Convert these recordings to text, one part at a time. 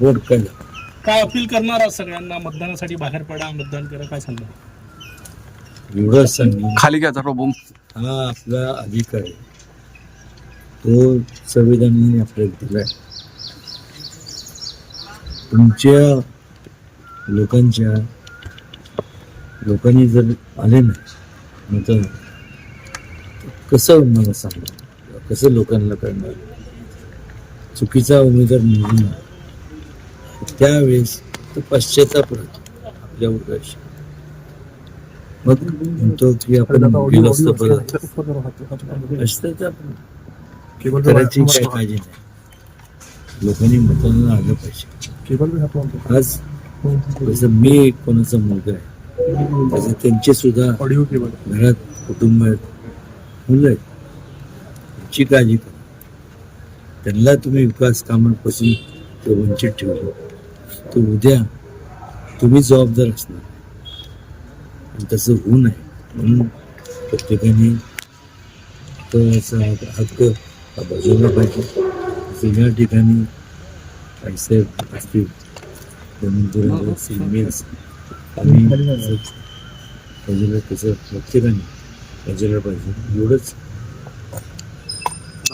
काय काय अपील करणार आहात सगळ्यांना? मतदानासाठी बाहेर पडा मतदान करा काय सांगणार? एवढंच सांगेन खाली घ्या जरा बोम हा आपला अधिकार आहे. तो संविधानाने आपल्याला दिलाय. तुमच्या लोकांच्या लोकांनी जर आले नाही मग तर कसं मला सांगा. कसं लोकांना करणार चुकीचा उमेदवार निवडून. त्यावेळेस तो पश्चाताप राहतो आपल्यावर काय मग म्हणतो की आपण गेलो असतो परत. असतं तर आपण करायची काय काळजी नाही. लोकांनी मतदान आलं पाहिजे. आज जसं मी एक कोणाचा मुलगा आहे त्यांचे सुद्धा घरात कुटुंब आहेत. मुलं आहेत. त्यांची काळजी करा. त्यांना तुम्ही विकास कामांपासून ते वंचित ठेवलं तर उद्या तुम्ही जबाबदार असणार. आणि तसं होऊ नये म्हणून प्रत्येकाने तो असा हक्क हा बजावला पाहिजे. जसं या ठिकाणी साहेब असतील त्यानंतर सिमेल आम्ही बजावलं तसं प्रत्येकाने बजावलं पाहिजे. एवढंच हिंदी हिंदी महाराज महाराज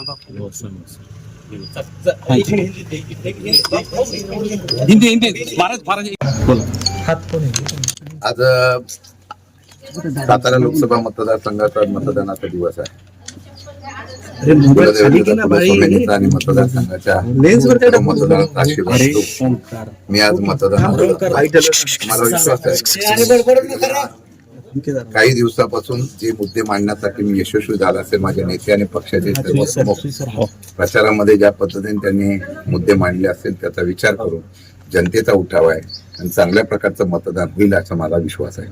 आज सातारा लोकसभा मतदारसंघाचा मतदानाचा दिवस आहे. आणि मतदारसंघाच्या. मी आज मतदान मला विश्वास आहे. काही दिवसापासून जे मुद्दे मांडण्यासाठी मी यशस्वी झाला असेल माझ्या नेते आणि पक्षाचे सर्व प्रमुख प्रचारामध्ये ज्या पद्धतीने त्यांनी मुद्दे मांडले असेल त्याचा विचार करून जनतेचा उठाव आहे आणि चांगल्या प्रकारचं मतदान होईल असा मला विश्वास आहे.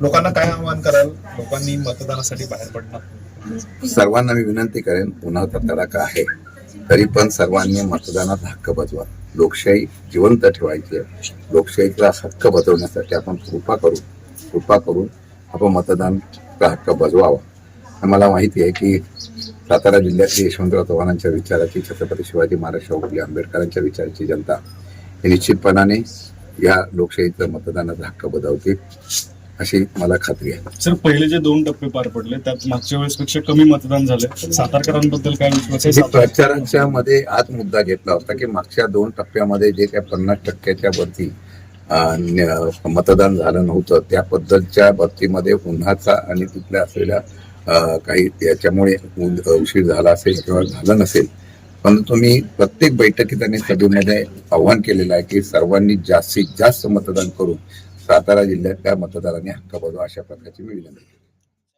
लोकांना काय आवाहन कराल? लोकांनी मतदानासाठी बाहेर पडणार सर्वांना मी विनंती करेन उन्हाचा तडाखा आहे. तरी पण सर्वांनी मतदानात हक्क बजवा. लोकशाही जिवंत ठेवायची आहे. लोकशाहीचा हक्क बजवण्यासाठी आपण कृपा करू. कृपा करून आपण मतदानचा हक्क बजवावा. मला माहिती आहे की सातारा जिल्ह्यातली यशवंतराव चव्हाणांच्या विचाराची छत्रपती शिवाजी महाराज शाहू फुले आंबेडकरांच्या विचाराची जनता ही निश्चितपणाने या लोकशाहीचं मतदानाचा हक्क बजावते अशी मला खात्री आहे. सर पहिले जे दोन टप्पे पार पडले त्यात मागच्या वेळेसपेक्षा कमी मतदान झाले. सातारकरांबद्दल काय विश्वास प्रचारांच्या मध्ये आज मुद्दा घेतला होता की मागच्या दोन टप्प्यामध्ये जे काही पन्नास टक्क्याच्या वरती मतदान झालं नव्हतं. त्याबद्दलच्या बाबतीमध्ये उन्हाचा आणि तिथल्या असलेल्या काही याच्यामुळे उशीर झाला असेल किंवा झालं नसेल. परंतु मी प्रत्येक बैठकीत आणि सभेमध्ये आव्हान केलेलं आहे की सर्वांनी जास्तीत जास्त मतदान करून सातारा जिल्ह्यातल्या मतदारांनी हक्क बजावा अशा प्रकारची मी विनंती